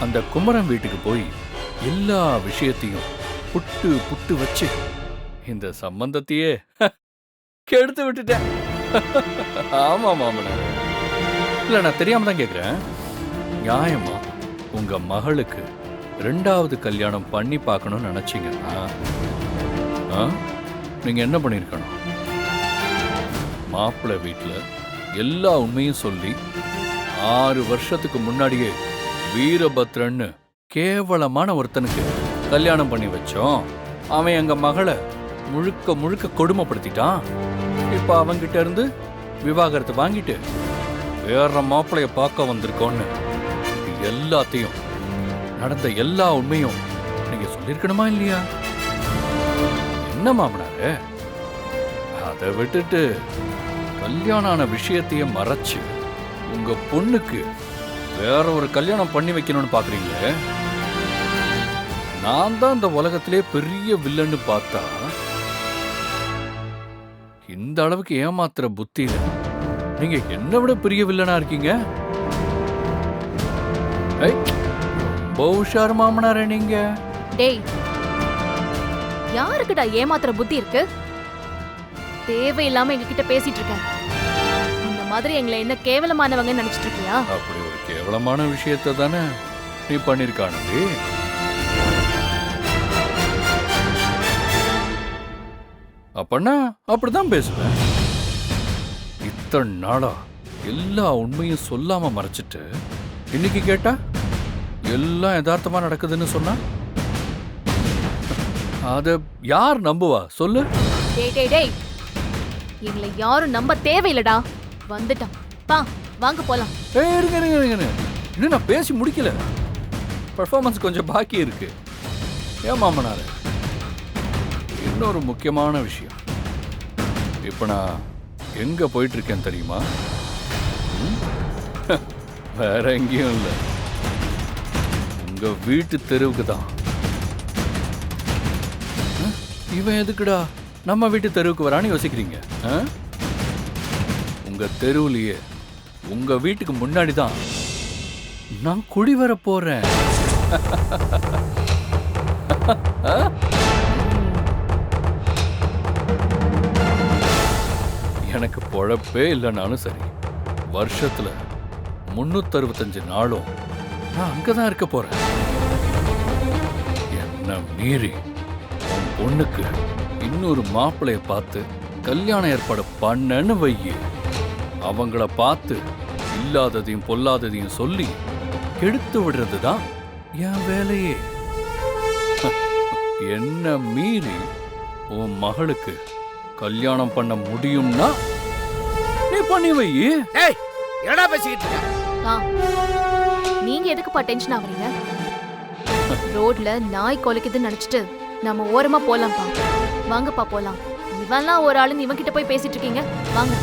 அந்த குமரன் வீட்டுக்கு போய் எல்லா விஷயத்தையும் புட்டு புட்டு வச்சு இந்த சம்பந்தத்தையே கெடுத்து விட்டுட்டேன். ஆமா மாமனார் இல்ல நான் தெரியாம தான் கேக்குறேன். நியாயமா உங்க மகளுக்கு ரெண்டாவது கல்யாணம் பண்ணி பார்க்கணும்னு நினைச்சீங்கன்னா ஆ? நீங்க என்ன பண்ணிருக்கணும்? மாப்பிள்ளை வீட்டில் எல்லா உண்மையும் சொல்லி ஆறு வருஷத்துக்கு முன்னாடியே வீரபத்ரன்னு கேவலமான ஒருத்தனுக்கு கல்யாணம் பண்ணி வச்சோம். அவன் எங்க மகளை முழுக்க முழுக்க கொடுமைப்படுத்திட்டான். இப்ப அவன்கிட்ட இருந்து விவாகரத்தை வாங்கிட்டு வேற மாப்பிளைய பார்க்க வந்திருக்கோன்னு எல்லாத்தையும் நடந்த எல்லா உண்மையும் நீங்க சொல்லிருக்கணுமா இல்லையா? என்ன மாமனாரு? அதை விட்டுட்டு கல்யாணம் ஆன விஷயத்தையே மறைச்சு உங்க பொண்ணுக்கு வேற ஒரு கல்யாணம் பண்ணி வைக்கணும்னு பாக்குறீங்களே? நான் தான் இந்த உலகத்திலே பெரிய வில்லன்னு பார்த்தா இந்த அளவுக்கு ஏமாத்துற புத்தியில நீங்க என்ன விட பெரிய வில்லனா இருக்கீங்க? ரொம்ப உஷார் மாமனாரே நீங்க. டேய் யாருக்குடா ஏமாத்துற புத்தி இருக்கு? தேவையில்லாம எங்க கிட்ட பேசிட்டு இருக்க. இந்த மாதிரி எங்களை என்ன கேவலமானவங்க நினைச்சிட்டு இருக்கியா? அப்படி கேவலமான விஷயத்தை தானே நீ பண்ணிருக்கானது அப்பன்னா அப்படிதான் பேசுவேன். இத்தனை நாளா எல்லா உண்மையும் சொல்லாம மறைச்சிட்டு இன்னைக்கு கேட்டா எல்லாம் யதார்த்தமா நடக்குதுன்னு சொன்னா? அத யார் நம்புவா? சொல்லு. டேய் டேய் டேய். எங்களை யாரும் நம்ப தேவையில்லடா. வந்துட்டான் பா வாங்க போலாம். ஏய், இருங்க இருங்க இருங்க இன்னும் நான் பேசி முடிக்கல. பர்ஃபார்மன்ஸ் கொஞ்சம் பாக்கி இருக்கு. ஏன் இன்னொரு முக்கியமான விஷயம். இப்போ நான் எங்க போயிட்டு இருக்கேன் தெரியுமா வேற எங்கேயும் இல்லை. உங்க வீட்டு தெருவுக்கு தான். இவன் எதுக்குடா? நம்ம வீட்டு தெருவுக்கு வரான்னு யோசிக்கிறீங்க ஆ? உங்க தெருவுலயே உங்க வீட்டுக்கு முன்னாடி தான் நான் குடி வர போறேன். எனக்கு பொழப்பே இல்லைனாலும் சரி வருஷத்துல முன்னூத்தறுபத்தஞ்சு நாளும் நான் அங்கதான் இருக்க போறேன். என்ன மீறி உன் பொண்ணுக்கு இன்னொரு மாப்பிள்ளைய பார்த்து கல்யாண ஏற்பாடு பண்ணன்னு வையி. அவங்கள பார்த்து இல்லாததையும் பொல்லாததையும் சொல்லி கெடுத்து விடுறது தான் என் வேலையே. என்ன மீறி உன் மகளுக்கு கல்யாணம் பண்ண முடியும்னா நீ பண்ணி வை. என்னடா பேசிக்கிட்டு நீங்க எதுக்குப்பா டென்ஷன் ஆகுறீங்க? ரோட்ல நாய் கொலைக்குதுன்னு நினைச்சிட்டு நம்ம ஓரமா போலாம்ப்பா. வாங்கப்பா போலாம். இவன்லாம் ஒரு ஆளுன்னு இவன் கிட்ட போய் பேசிட்டு இருக்கீங்க. வாங்க.